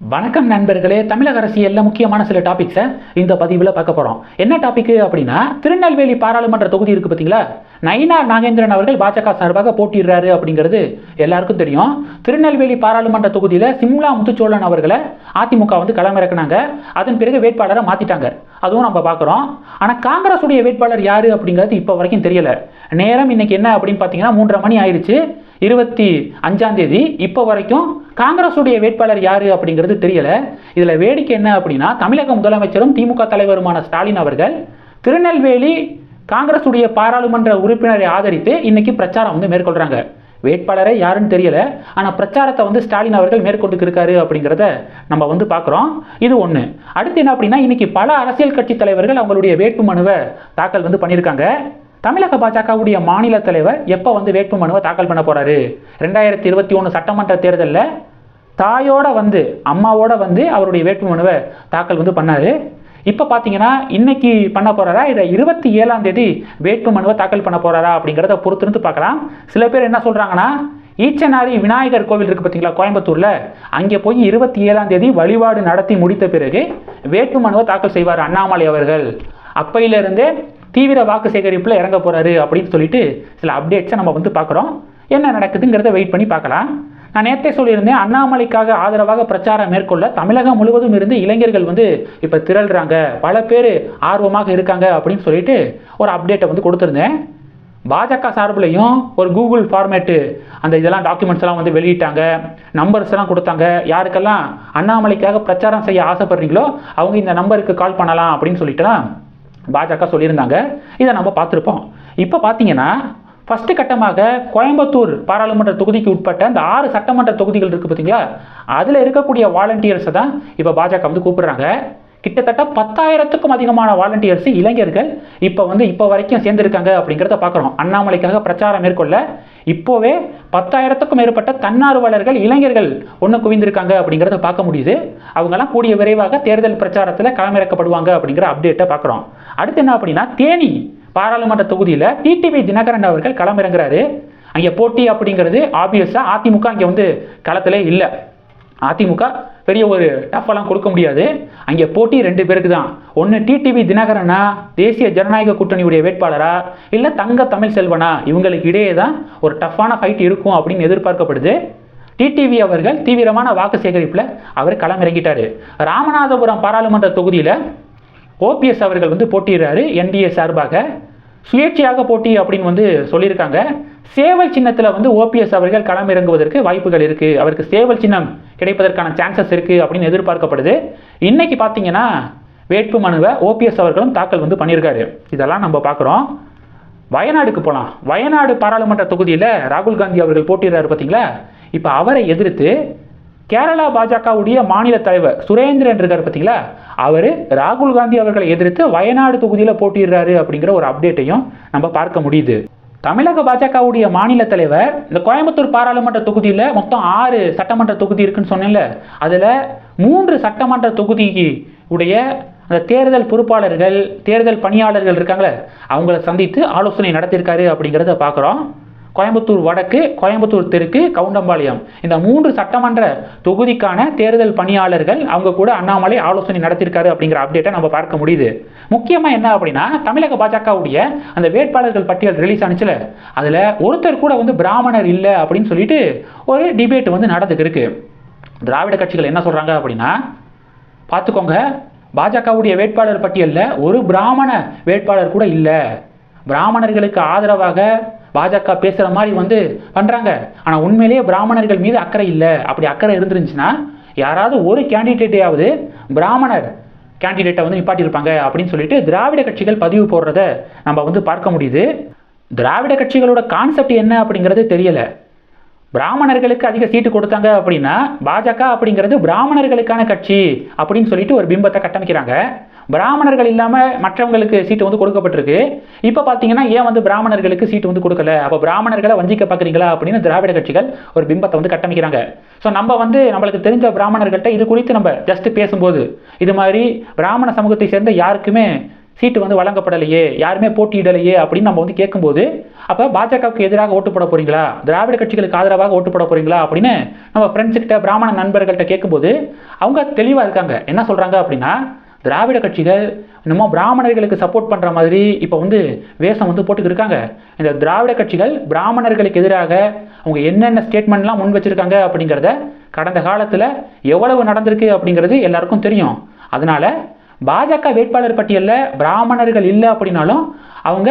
வணக்கம் நண்பர்களே. தமிழக அரசியலில் முக்கியமான சில டாபிக்ஸை இந்த பதிவில் பார்க்க போகிறோம் என்ன டாபிக் அப்படின்னா திருநெல்வேலி பாராளுமன்ற தொகுதி இருக்குது பார்த்தீங்களா நயினார் நாகேந்திரன் அவர்கள் பாஜக சார்பாக போட்டிடுறாரு அப்படிங்கிறது எல்லாருக்கும் தெரியும். திருநெல்வேலி பாராளுமன்ற தொகுதியில் சிம்லா முத்துச்சோழன் அவர்களை அதிமுக வந்து களமிறக்குனாங்க. அதன் பிறகு வேட்பாளரை மாற்றிட்டாங்க அதுவும் நம்ம பார்க்குறோம் ஆனால் காங்கிரஸ் உடைய வேட்பாளர் யார் அப்படிங்கிறது இப்போ வரைக்கும் தெரியல. நேரம் இன்னைக்கு என்ன அப்படின்னு பார்த்தீங்கன்னா மூன்றரை மணி ஆயிடுச்சு இருபத்தி அஞ்சாம் தேதி. இப்போ வரைக்கும் காங்கிரஸுடைய வேட்பாளர் யார் அப்படிங்கிறது தெரியல. இதில் வேடிக்கை என்ன அப்படின்னா தமிழக முதலமைச்சரும் திமுக தலைவருமான ஸ்டாலின் அவர்கள் திருநெல்வேலி காங்கிரஸுடைய பாராளுமன்ற உறுப்பினரை ஆதரித்து இன்னைக்கு பிரச்சாரம் வந்து மேற்கொள்கிறாங்க வேட்பாளரே யாருன்னு தெரியல. ஆனால் பிரச்சாரத்தை வந்து ஸ்டாலின் அவர்கள் மேற்கொண்டு இருக்காரு அப்படிங்கிறத நம்ம வந்து பார்க்குறோம். இது ஒன்று அடுத்து என்ன அப்படின்னா இன்னைக்கு பல அரசியல் கட்சி தலைவர்கள் அவங்களுடைய வேட்பு மனுவை தாக்கல் வந்து பண்ணியிருக்காங்க. தமிழக பாஜகவுடைய மாநில தலைவர் எப்போ வந்து வேட்பு மனுவை தாக்கல் பண்ண போகிறாரு ரெண்டாயிரத்தி இருபத்தி ஒன்று சட்டமன்ற தேர்தலில் தாயோட வந்து அம்மாவோட வந்து அவருடைய வேட்பு மனுவை தாக்கல் வந்து பண்ணார். இப்போ பார்த்தீங்கன்னா இன்னைக்கு பண்ண போகிறாரா இதை இருபத்தி ஏழாம் தேதி வேட்பு மனுவை தாக்கல் பண்ண போகிறாரா அப்படிங்கிறத பொறுத்துருந்து பார்க்கலாம். சில பேர் என்ன சொல்கிறாங்கன்னா ஈச்சனாரி விநாயகர் கோவில் இருக்குது பார்த்தீங்களா கோயம்புத்தூரில்? அங்கே போய் இருபத்தி ஏழாம் தேதி வழிபாடு நடத்தி முடித்த பிறகு வேட்பு மனுவை தாக்கல் செய்வார் அண்ணாமலை அவர்கள். அப்பையிலிருந்தே தீவிர வாக்கு சேகரிப்பில் இறங்க போகிறாரு அப்படின்னு சொல்லிட்டு சில அப்டேட்ஸை நம்ம வந்து பார்க்குறோம். என்ன நடக்குதுங்கிறத வெயிட் பண்ணி பார்க்கலாம். நான் நேற்றே சொல்லியிருந்தேன் அண்ணாமலைக்காக ஆதரவாக பிரச்சாரம் மேற்கொள்ள தமிழகம் முழுவதும் இருந்து இளைஞர்கள் வந்து இப்போ திரள்றாங்க. பல பேர் ஆர்வமாக இருக்காங்க அப்படின்னு சொல்லிட்டு ஒரு அப்டேட்டை வந்து கொடுத்துருந்தேன். பாஜக சார்பிலையும் ஒரு கூகுள் ஃபார்மேட்டு அந்த இதெல்லாம் டாக்குமெண்ட்ஸ் எல்லாம் வந்து வெளியிட்டாங்க. நம்பர்ஸ் எல்லாம் கொடுத்தாங்க. யாருக்கெல்லாம் அண்ணாமலைக்காக பிரச்சாரம் செய்ய ஆசைப்படுறீங்களோ அவங்க இந்த நம்பருக்கு கால் பண்ணலாம் அப்படின்னு சொல்லிட்டுலாம் பாஜக சொல்லியிருந்தாங்க. இதை நம்ம பார்த்துருப்போம். இப்போ பார்த்தீங்கன்னா ஃபஸ்ட்டு கட்டமாக கோயம்புத்தூர் பாராளுமன்ற தொகுதிக்கு உட்பட்ட அந்த ஆறு சட்டமன்ற தொகுதிகள் இருக்குது பார்த்தீங்களா அதில் இருக்கக்கூடிய வாலண்டியர்ஸை தான் இப்போ பாஜக வந்து கூப்பிடுறாங்க. கிட்டத்தட்ட பத்தாயிரத்துக்கும் அதிகமான வாலண்டியர்ஸ் இளைஞர்கள் இப்போ வந்து இப்போ வரைக்கும் சேர்ந்திருக்காங்க அப்படிங்கிறத பார்க்குறோம் அண்ணாமலைக்காக பிரச்சாரம் மேற்கொள்ள இப்போவே பத்தாயிரத்துக்கும் மேற்பட்ட தன்னார்வலர்கள் இளைஞர்கள் ஒன்று குவிந்திருக்காங்க அப்படிங்கிறத பார்க்க முடியுது. அவங்கெல்லாம் கூடிய விரைவாக தேர்தல் பிரச்சாரத்தில் களமிறக்கப்படுவாங்க அப்படிங்கிற அப்டேட்டை பார்க்குறோம் அடுத்து என்ன அப்படின்னா தேனி. பாராளுமன்ற தொகுதியில் டிடிவி தினகரன் அவர்கள் களமிறங்குறாரு. அங்கே போட்டி அப்படிங்கிறது ஆப்வியஸாக அதிமுக அங்கே வந்து களத்திலே இல்லை. அதிமுக பெரிய ஒரு டஃப்பெல்லாம் கொடுக்க முடியாது. அங்கே போட்டி ரெண்டு பேருக்கு தான். ஒன்று டிடிவி தினகரனா தேசிய ஜனநாயக கூட்டணியுடைய வேட்பாளரா இல்லை தங்க தமிழ் செல்வனா? இவங்களுக்கு இடையே தான் ஒரு டஃப்பான ஃபைட் இருக்கும் அப்படின்னு எதிர்பார்க்கப்படுது. டிடிவி அவர்கள் தீவிரமான வாக்கு சேகரிப்பில் அவர் களமிறங்கிட்டாரு. ராமநாதபுரம் பாராளுமன்ற தொகுதியில் ஓபிஎஸ் அவர்கள் வந்து போட்டிடுறாரு என்டிஏ சார்பாக. சுயேட்சையாக போட்டி அப்படின்னு வந்து சொல்லியிருக்காங்க. சேவல் சின்னத்தில் வந்து ஓபிஎஸ் அவர்கள் களம் இறங்குவதற்கு வாய்ப்புகள் இருக்குது அவருக்கு சேவல் சின்னம் கிடைப்பதற்கான சான்சஸ் இருக்குது அப்படின்னு எதிர்பார்க்கப்படுது. இன்னைக்கு பார்த்தீங்கன்னா வேட்பு மனுவை ஓபிஎஸ் அவர்களும் தாக்கல் வந்து பண்ணியிருக்காரு. இதெல்லாம் நம்ம பார்க்குறோம். வயநாடுக்கு போகலாம் வயநாடு பாராளுமன்ற தொகுதியில் ராகுல் காந்தி அவர்கள் போட்டிடுறாரு பார்த்தீங்களா? இப்போ அவரை எதிர்த்து கேரளா பாஜகவுடைய மாநில தலைவர் சுரேந்திரன் இருக்கார் பார்த்தீங்களா அவர் ராகுல் காந்தி அவர்களை எதிர்த்து வயநாடு தொகுதியில் போட்டிடுறாரு அப்படிங்கிற ஒரு அப்டேட்டையும் நம்ம பார்க்க முடியுது. தமிழக பாஜகவுடைய மாநில தலைவர் இந்த கோயம்புத்தூர் பாராளுமன்ற தொகுதியில் மொத்தம் ஆறு சட்டமன்ற தொகுதி இருக்குன்னு சொன்னேன்ல. அதில் மூன்று சட்டமன்ற தொகுதிக்கு உடைய அந்த தேர்தல் பொறுப்பாளர்கள் தேர்தல் பணியாளர்கள் இருக்காங்களே அவங்கள சந்தித்து ஆலோசனை நடத்தியிருக்காரு அப்படிங்கிறத பார்க்குறோம் கோயம்புத்தூர் வடக்கு கோயம்புத்தூர் தெற்கு கவுண்டம்பாளையம். இந்த மூன்று சட்டமன்ற தொகுதிக்கான தேர்தல் பணியாளர்கள் அவங்க கூட அண்ணாமலை ஆலோசனை நடத்தியிருக்காரு அப்படிங்கிற அப்டேட்டை நம்ம பார்க்க முடியுது. முக்கியமாக என்ன அப்படின்னா தமிழக பாஜகவுடைய அந்த வேட்பாளர்கள் பட்டியல் ரிலீஸ் ஆனிச்சுல அதில் ஒருத்தர் கூட வந்து பிராமணர் இல்லை அப்படின்னு சொல்லிட்டு ஒரு டிபேட் வந்து நடந்துக்கு இருக்கு திராவிட கட்சிகள் என்ன சொல்கிறாங்க அப்படின்னா பார்த்துக்கோங்க பாஜகவுடைய வேட்பாளர் பட்டியலில் ஒரு பிராமண வேட்பாளர் கூட இல்லை. பிராமணர்களுக்கு ஆதரவாக பாஜக பேசுகிற மாதிரி வந்து பண்ணுறாங்க ஆனால் உண்மையிலேயே பிராமணர்கள் மீது அக்கறை இல்லை. அப்படி அக்கறை இருந்துருந்துச்சுன்னா யாராவது ஒரு கேண்டிடேட்டையாவது பிராமணர் கேண்டிடேட்டை வந்து நிப்பாட்டியிருப்பாங்க அப்படின்னு சொல்லிட்டு திராவிட கட்சிகள் பதிவு போடுறத நம்ம வந்து பார்க்க முடியுது. திராவிட கட்சிகளோட கான்செப்ட் என்ன அப்படிங்கிறது தெரியலை. பிராமணர்களுக்கு அதிக சீட்டு கொடுத்தாங்க அப்படின்னா பாஜக அப்படிங்கிறது பிராமணர்களுக்கான கட்சி அப்படின்னு சொல்லிட்டு ஒரு பிம்பத்தை கட்டமைக்கிறாங்க. பிராமணர்கள் இல்லாமல் மற்றவங்களுக்கு சீட்டு வந்து கொடுக்கப்பட்டிருக்கு. இப்போ பார்த்தீங்கன்னா ஏன் வந்து பிராமணர்களுக்கு சீட்டு வந்து கொடுக்கல? அப்போ பிராமணர்களை வஞ்சிக்க பார்க்குறீங்களா அப்படின்னு திராவிட கட்சிகள் ஒரு பிம்பத்தை வந்து கட்டமைக்கிறாங்க. ஸோ நம்ம வந்து நம்மளுக்கு தெரிஞ்ச பிராமணர்கள்ட்ட இது குறித்து நம்ம ஜஸ்ட் பேசும்போது இது மாதிரி பிராமண சமூகத்தை சேர்ந்த யாருக்குமே சீட்டு வந்து வழங்கப்படலையே யாருமே போட்டியிடலையே அப்படின்னு நம்ம வந்து கேட்கும்போது அப்போ பாஜகவுக்கு எதிராக ஓட்டு போட போறீங்களா? திராவிட கட்சிகளுக்கு ஆதரவாக ஓட்டு போட போறீங்களா அப்படின்னு நம்ம ஃப்ரெண்ட்ஸுக்கிட்ட பிராமண நண்பர்கள்ட்ட கேட்கும்போது அவங்க தெளிவாக இருக்காங்க. என்ன சொல்கிறாங்க அப்படின்னா திராவிட கட்சிகள் இன்னமும் பிராமணர்களுக்கு சப்போர்ட் பண்ணுற மாதிரி இப்போ வந்து வேஷம் வந்து போட்டுக்கிட்டு இருக்காங்க. இந்த திராவிட கட்சிகள் பிராமணர்களுக்கு எதிராக அவங்க என்னென்ன ஸ்டேட்மெண்ட்லாம் முன் வச்சிருக்காங்க அப்படிங்கிறத கடந்த காலத்தில் எவ்வளவு நடந்திருக்கு அப்படிங்கிறது எல்லாருக்கும் தெரியும். அதனால் பாஜக வேட்பாளர் பட்டியலில் பிராமணர்கள் இல்லை அப்படின்னாலும் அவங்க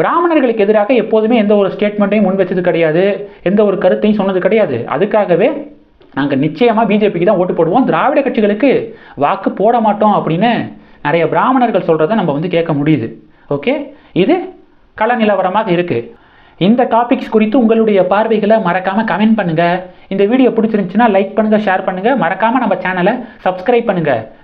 பிராமணர்களுக்கு எதிராக எப்போதுமே எந்த ஒரு ஸ்டேட்மெண்ட்டையும் முன் வச்சது கிடையாது. எந்த ஒரு கருத்தையும் சொன்னது கிடையாது. அதுக்காகவே நாங்கள் நிச்சயமாக பிஜேபிக்கு தான் ஓட்டு போடுவோம். திராவிட கட்சிகளுக்கு வாக்கு போட மாட்டோம் அப்படின்னு நிறைய பிராமணர்கள் சொல்கிறத நம்ம வந்து கேட்க முடியுது. ஓகே இது கள நிலவரமாக இருக்குது இந்த டாபிக்ஸ் குறித்து உங்களுடைய பார்வைகளை மறக்காமல் கமெண்ட் பண்ணுங்கள் இந்த வீடியோ பிடிச்சிருந்துச்சுன்னா லைக் பண்ணுங்கள் ஷேர் பண்ணுங்கள் மறக்காமல் நம்ம சேனலை சப்ஸ்கிரைப் பண்ணுங்கள்